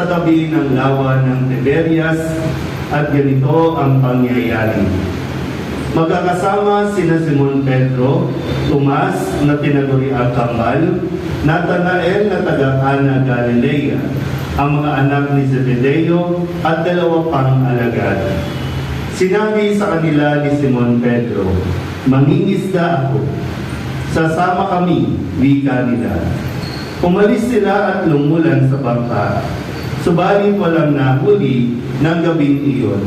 sa tabi ng lawa ng Tiberias at ganito ang pangyayari. Magkakasama sina Simon Pedro, Tomas na tinaguri ang kambal, Nathanael na taga-Cana Galilea, ang mga anak ni Zebedeo at dalawa pang alagad. Sinabi sa kanila ni Simon Pedro, Mangingisda ako. Sasama kami, wika nila. Umalis sila at lumulan sa bangka. Subalit walang nahuli ng gabing iyon.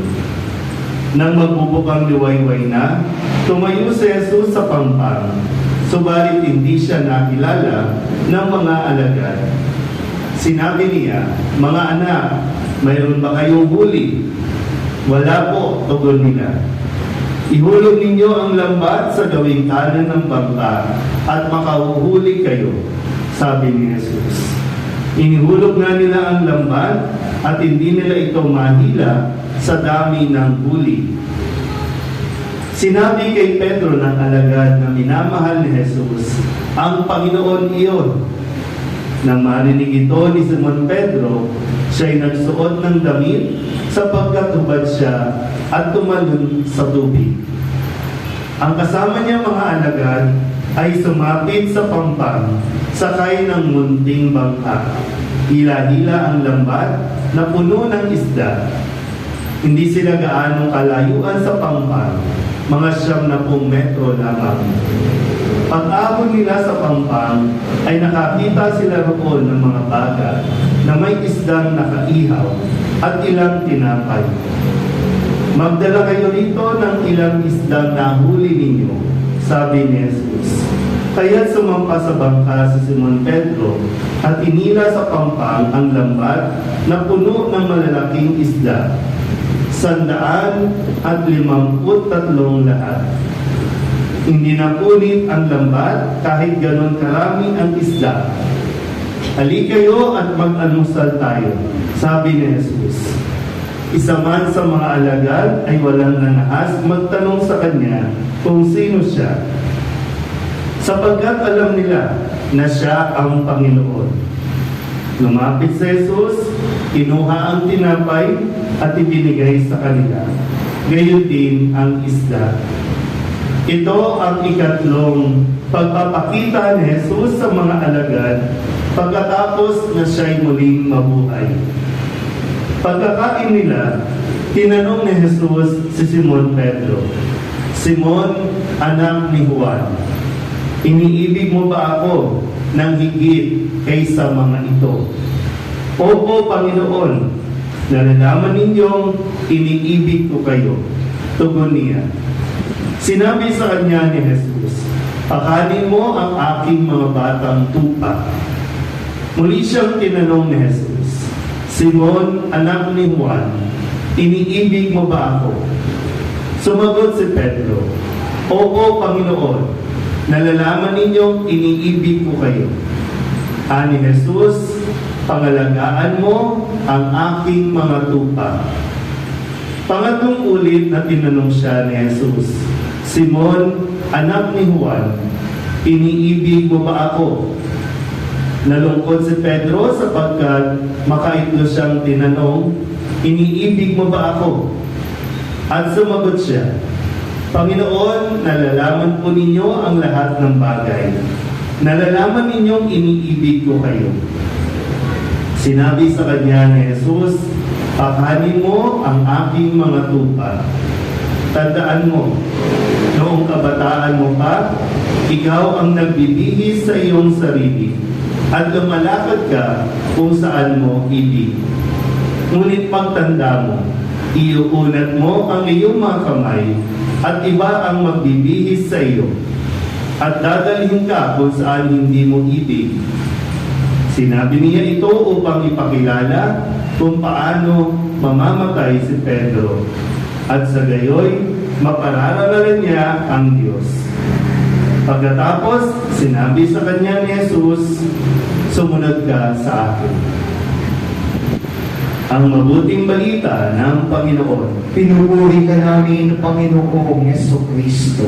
Nang magbubukang liwayway na, tumayo si Jesus sa pampang. Subalit hindi siya nakilala ng mga alagad. Sinabi niya, Mga anak, mayroon ba kayong huli? Wala po, tugon nila. Ihulog ninyo ang lambat sa gawing kanan ng bangka at makahuhuli kayo, sabi ni Jesus. Inihulog na nila ang lambat at hindi nila ito mahila sa dami ng huli. Sinabi kay Pedro ng alagad na minamahal ni Jesus, ang Panginoon iyon. Nang marinig ito ni Simon Pedro, siya'y nagsuot ng damit sapagkat hubad siya at tumalon sa tubig. Ang kasama niya mga alagad ay sumapit sa pampang, sakay ng munting bangka. Hila-hila ang lambat na puno ng isda. Hindi sila gaanong kalayuan sa pampang, mga siyam na pong metro lamang. Pag-abot nila sa pampang, ay nakakita sila roon ng mga baga na may isdang nakaihaw at ilang tinapay. Magdala kayo rito ng ilang isdang nahuli ninyo, sabi ni Jesus. Kaya sumampa sa bangka si Simon Pedro at inila sa pampang ang lambat na puno ng malalaking isda. Sandaan at limamput tatlong lahat. Hindi napunit ang lambat kahit ganon karami ang isda. Ali kayo at mag-almusal tayo, sabi ni Jesus. Isa man sa mga alagad ay walang nanahas magtanong sa kanya kung sino siya. Sapagkat alam nila na siya ang Panginoon. Lumapit sa Jesus, kinuha ang tinapay at ibinigay sa kanila. Gayon din ang isda. Ito ang ikatlong pagpapakita ni Jesus sa mga alagad pagkatapos na siya'y muling mabuhay. Pagkakain nila, tinanong ni Jesus si Simon Pedro, Simon, anak ni Juan, iniibig mo ba ako ng higit kaysa mga ito? Opo, Panginoon, nalalaman ninyong iniibig ko kayo. Tugon niya. Sinabi sa kanya ni Jesus, Pakanin mo ang aking mga batang tupa. Muli siyang tinanong ni Jesus, Simon, anak ni Juan, iniibig mo ba ako? Sumagot si Pedro, Opo, Panginoon, nalalaman ninyong iniibig ko kayo. Ani Jesus, pangalagaan mo ang aking mga tupa. Pangatlong ulit na tinanong siya ni Jesus, Simon, anak ni Juan, iniibig mo ba ako? Nalungkot si Pedro sapagkat makaitlo siyang tinanong, iniibig mo ba ako? At sumagot siya, Panginoon, nalalaman po ninyo ang lahat ng bagay. Nalalaman ninyong iniibig ko kayo. Sinabi sa kanya ni Jesus, Pakanin mo ang aking mga tupa. Tandaan mo, noong kabataan mo pa, ikaw ang nagbibihis sa iyong sarili at lumalakad ka kung saan mo ibig. Ngunit pagtanda mo, iuunat mo ang iyong mga kamay at iba ang magbibihis sa iyo at dadalhin ka kung saan hindi mo ibig. Sinabi niya ito upang ipakilala kung paano mamamatay si Pedro at sa gayoy mapararalan niya ang Diyos. Pagkatapos, sinabi sa kanya ni Jesus, sumunod ka sa akin. Ang mabuting balita ng Panginoon. Pinupuri ka namin, Panginoong Yeso Kristo.